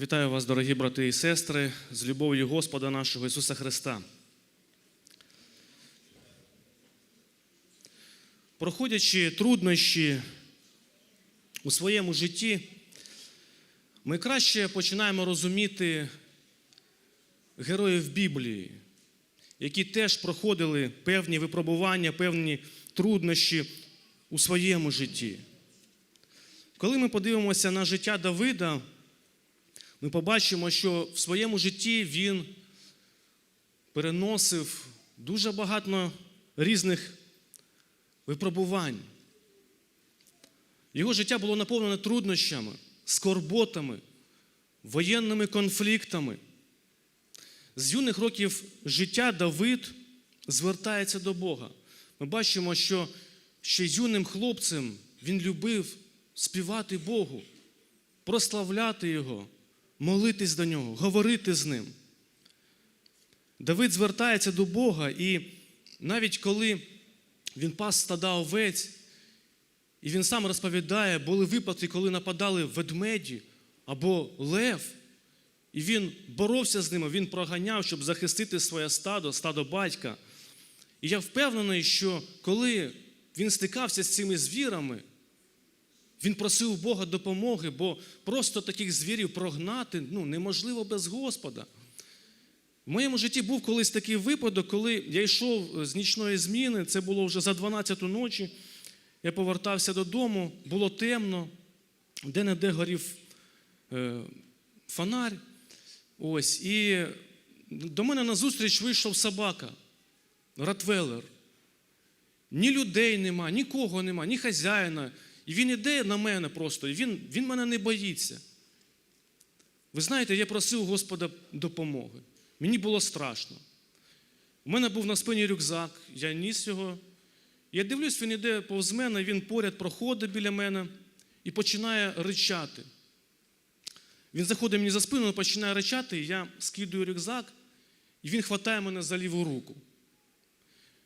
Вітаю вас, дорогі брати і сестри, з любов'ю Господа нашого Ісуса Христа. Проходячи труднощі у своєму житті, ми краще починаємо розуміти героїв Біблії, які теж проходили певні випробування, певні труднощі у своєму житті. Коли ми подивимося на життя Давида, ми побачимо, що в своєму житті він переносив дуже багато різних випробувань. Його життя було наповнене труднощами, скорботами, воєнними конфліктами. З юних років життя Давид звертається до Бога. Ми бачимо, що ще юним хлопцем він любив співати Богу, прославляти Його, молитись до Нього, говорити з Ним. Давид звертається до Бога, і навіть коли він пас стада овець, і він сам розповідає, були випадки, коли нападали ведмеді або лев, і він боровся з ними, він проганяв, щоб захистити своє стадо, стадо батька. І я впевнений, що коли він стикався з цими звірами, він просив Бога допомоги, бо просто таких звірів прогнати ну, неможливо без Господа. В моєму житті був колись такий випадок, коли я йшов з нічної зміни, це було вже за 12 ночі. Я повертався додому, було темно, де-не-де горів е, фонарь. Ось, І до мене назустріч вийшов собака, Ротвеллер. Ні людей нема, нікого нема, ні хазяїна. І він іде на мене просто, і він, він мене не боїться. Ви знаєте, я просив Господа допомоги. Мені було страшно. У мене був на спині рюкзак, я ніс його. Я дивлюсь, він іде повз мене, він поряд проходить біля мене і починає ричати. Він заходить мені за спину, починає ричати, і я скидую рюкзак, і він хватає мене за ліву руку.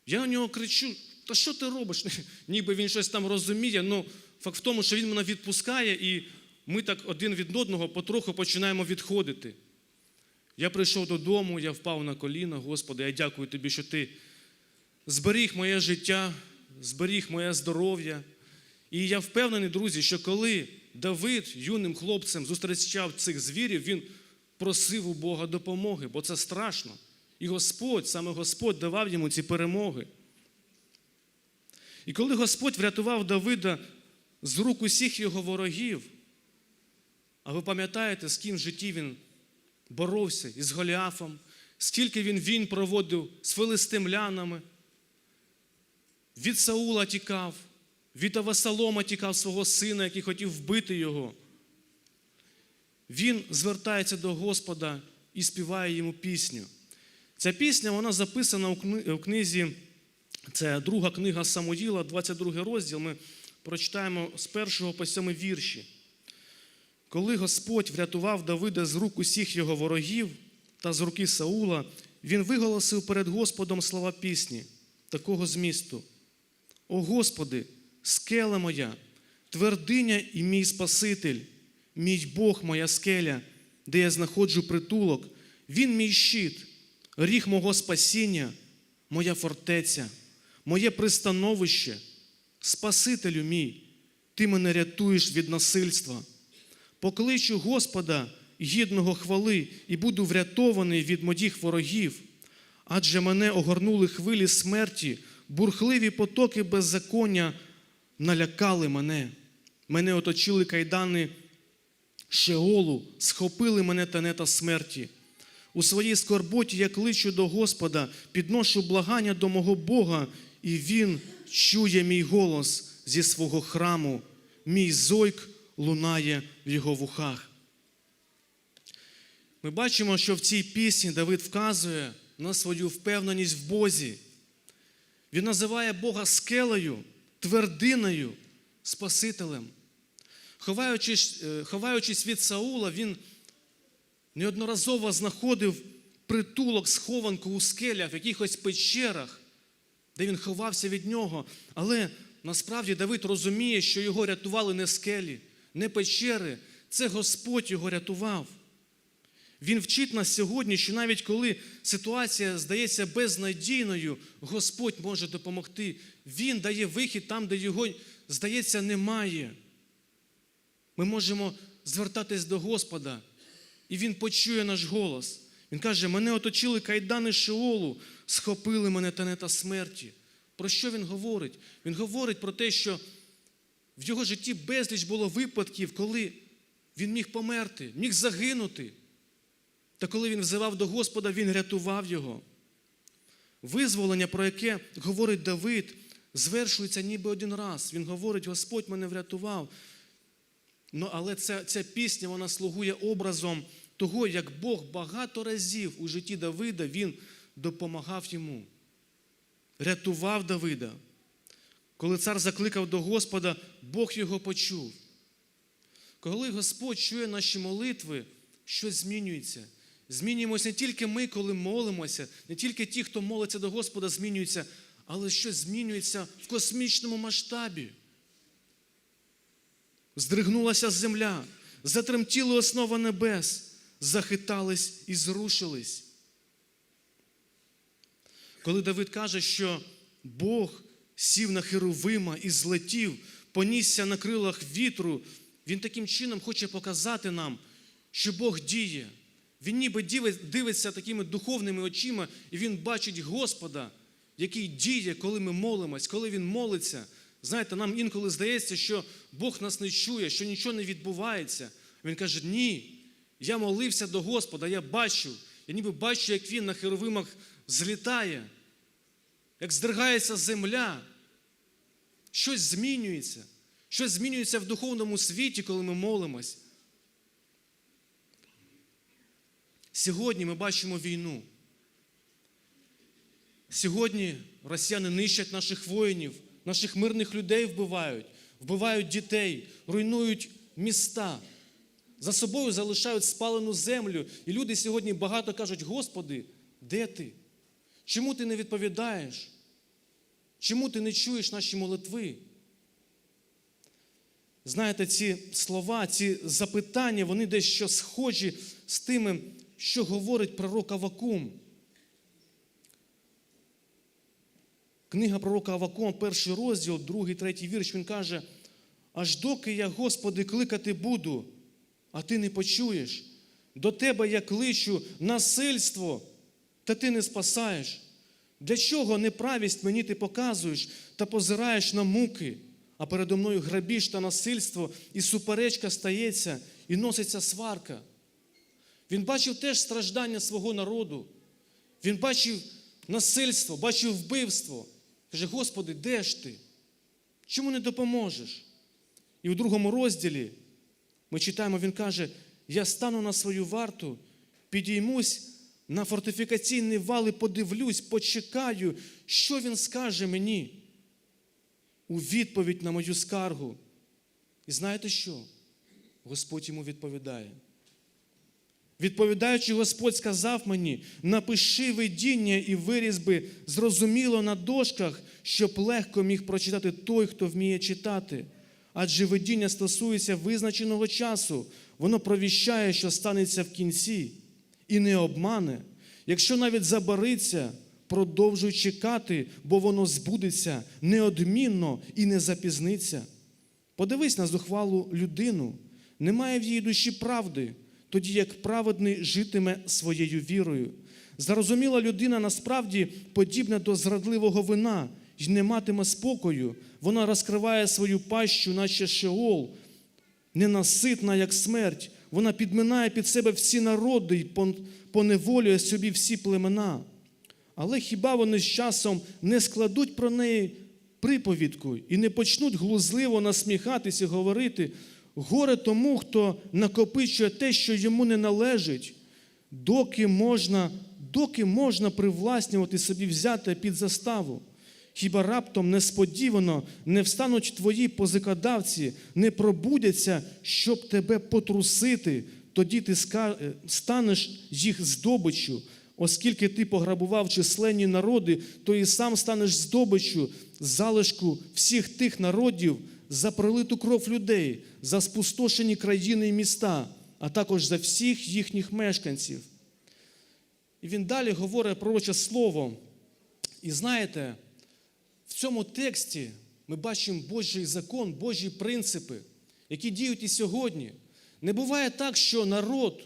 Я на нього кричу: та що ти робиш? Ніби він щось там розуміє. Ну, факт в тому, що він мене відпускає, і ми так один від одного потроху починаємо відходити. Я прийшов додому, я впав на коліна, Господи, я дякую Тобі, що Ти зберіг моє життя, зберіг моє здоров'я. І я впевнений, друзі, що коли Давид юним хлопцем зустрічав цих звірів, він просив у Бога допомоги, бо це страшно. І Господь, саме Господь давав йому ці перемоги. І коли Господь врятував Давида з рук усіх його ворогів, а ви пам'ятаєте, з ким в житті він боровся із Голіафом, скільки він війн проводив з филистимлянами, від Саула тікав, від Авесолома тікав свого сина, який хотів вбити його. Він звертається до Господа і співає йому пісню. Ця пісня вона записана у книзі, це друга книга Самуїла, 22 розділ. Ми прочитаємо з першого по сьомий вірші. Коли Господь врятував Давида з рук усіх його ворогів та з руки Саула, він виголосив перед Господом слова пісні, такого змісту. О Господи, скеля моя, твердиня і мій Спаситель, мій Бог, моя скеля, де я знаходжу притулок, Він мій щит, ріг мого спасіння, моя фортеця, моє пристановище, Спасителю мій, Ти мене рятуєш від насильства. Покличу Господа, гідного хвали, і буду врятований від моїх ворогів, адже мене огорнули хвилі смерті, бурхливі потоки беззаконня налякали мене. Мене оточили кайдани Шеолу, схопили мене тенета смерті. У своїй скорботі я кличу до Господа, підношу благання до мого Бога, і Він чує мій голос зі свого храму, мій зойк лунає в його вухах. Ми бачимо, що в цій пісні Давид вказує на свою впевненість в Бозі. Він називає Бога скелею, твердиною, Спасителем. Ховаючись, ховаючись від Саула, він неодноразово знаходив притулок, схованку у скелях, в якихось печерах, де він ховався від нього. Але насправді Давид розуміє, що його рятували не скелі, не печери, це Господь його рятував. Він вчить нас сьогодні, що навіть коли ситуація здається безнадійною, Господь може допомогти. Він дає вихід там, де його, здається, немає. Ми можемо звертатись до Господа, і Він почує наш голос. Він каже: мене оточили кайдани Шеолу, схопили мене тенета смерті. Про що він говорить? Він говорить про те, що в його житті безліч було випадків, коли він міг померти, міг загинути. Та коли він взивав до Господа, він рятував його. Визволення, про яке говорить Давид, звершується ніби один раз. Він говорить: Господь мене врятував. Ну, але ця, ця пісня вона слугує образом того, як Бог багато разів у житті Давида він допомагав йому, рятував Давида. Коли цар закликав до Господа, Бог його почув. Коли Господь чує наші молитви, щось змінюється. Змінюємося не тільки ми, коли молимося, не тільки ті, хто молиться до Господа, змінюються, але щось змінюється в космічному масштабі. Здригнулася земля, затремтіли основа небес, захитались і зрушились. Коли Давид каже, що Бог сів на Херовима і злетів, понісся на крилах вітру, він таким чином хоче показати нам, що Бог діє. Він ніби дивиться такими духовними очима, і він бачить Господа, який діє, коли ми молимось, коли Він молиться. Знаєте, нам інколи здається, що Бог нас не чує, що нічого не відбувається. Він каже: Ні, я молився до Господа, я бачу, я ніби бачу, як Він на херовимах злітає, як здригається земля. Щось змінюється. Щось змінюється в духовному світі, коли ми молимось. Сьогодні ми бачимо війну. Сьогодні росіяни нищать наших воїнів, наших мирних людей вбивають, вбивають дітей, руйнують міста. За собою залишають спалену землю. І люди сьогодні багато кажуть: Господи, де ти? Чому ти не відповідаєш? Чому ти не чуєш наші молитви? Знаєте, ці слова, ці запитання, вони дещо схожі з тими, що говорить пророк Авакум. Книга пророка Авакума, перший розділ, другий, третій вірш, він каже: аж доки я, Господи, кликати буду, а ти не почуєш. До тебе я кличу насильство, та ти не спасаєш. Для чого неправість мені ти показуєш та позираєш на муки, а передо мною грабіж та насильство, і суперечка стається, і носиться сварка. Він бачив теж страждання свого народу. Він бачив насильство, бачив вбивство. Каже, Господи, де ж ти? Чому не допоможеш? І у другому розділі ми читаємо, він каже: Я стану на свою варту, підіймусь на фортифікаційний вал і подивлюсь, почекаю, що він скаже мені у відповідь на мою скаргу. І знаєте що? Господь йому відповідає. Відповідаючи, Господь сказав мені: напиши видіння і вирізби зрозуміло на дошках, щоб легко міг прочитати той, хто вміє читати. Адже видіння стосується визначеного часу, воно провіщає, що станеться в кінці, і не обмане. Якщо навіть забариться, продовжуй чекати, бо воно збудеться неодмінно і не запізниться. Подивись на зухвалу людину, немає в її душі правди тоді як праведний житиме своєю вірою. Зарозуміла людина насправді подібна до зрадливого вина й не матиме спокою. Вона розкриває свою пащу, наче шеол, ненаситна, як смерть. Вона підминає під себе всі народи й поневолює собі всі племена. Але хіба вони з часом не складуть про неї приповідку і не почнуть глузливо насміхатися і говорити? Горе тому, хто накопичує те, що йому не належить, доки можна доки можна привласнювати собі взяти під заставу. Хіба раптом несподівано не встануть твої позикодавці, не пробудяться, щоб тебе потрусити, тоді ти станеш їх здобиччю, оскільки ти пограбував численні народи, то і сам станеш здобиччю залишку всіх тих народів за пролиту кров людей, за спустошені країни і міста, а також за всіх їхніх мешканців. І він далі говорить пророче слово. І знаєте, в цьому тексті ми бачимо Божий закон, Божі принципи, які діють і сьогодні. Не буває так, що народ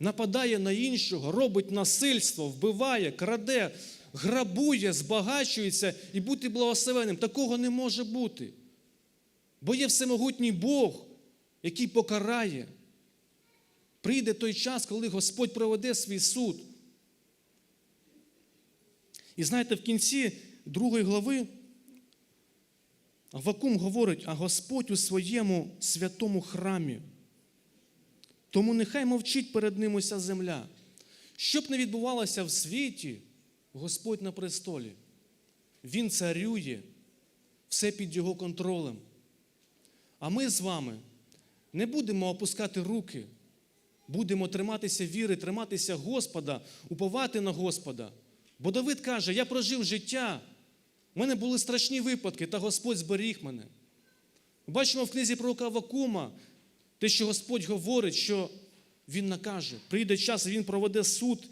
нападає на іншого, робить насильство, вбиває, краде, грабує, збагачується і бути благословенним. Такого не може бути. Бо є всемогутній Бог, який покарає. Прийде той час, коли Господь проведе свій суд. І знаєте, в кінці другої глави Авакум говорить, а Господь у своєму святому храмі. Тому нехай мовчить перед ним уся земля. Що б не відбувалося в світі, Господь на престолі. Він царює, все під його контролем. А ми з вами не будемо опускати руки, будемо триматися віри, триматися Господа, уповати на Господа. Бо Давид каже: я прожив життя, в мене були страшні випадки, та Господь зберіг мене. Бачимо в книзі пророка Авакума, те, що Господь говорить, що Він накаже, прийде час, і Він проведе суд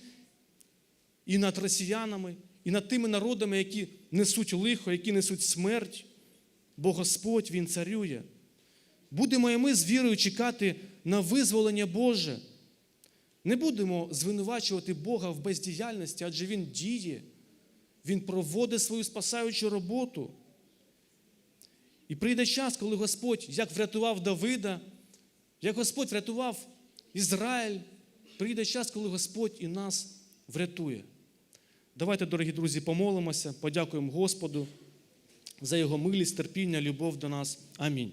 і над росіянами, і над тими народами, які несуть лихо, які несуть смерть, бо Господь Він царює. Будемо і ми з вірою чекати на визволення Боже. Не будемо звинувачувати Бога в бездіяльності, адже Він діє, Він проводить свою спасаючу роботу. І прийде час, коли Господь як врятував Давида, як Господь врятував Ізраїль, прийде час, коли Господь і нас врятує. Давайте, дорогі друзі, помолимося, подякуємо Господу за Його милість, терпіння, любов до нас. Амінь.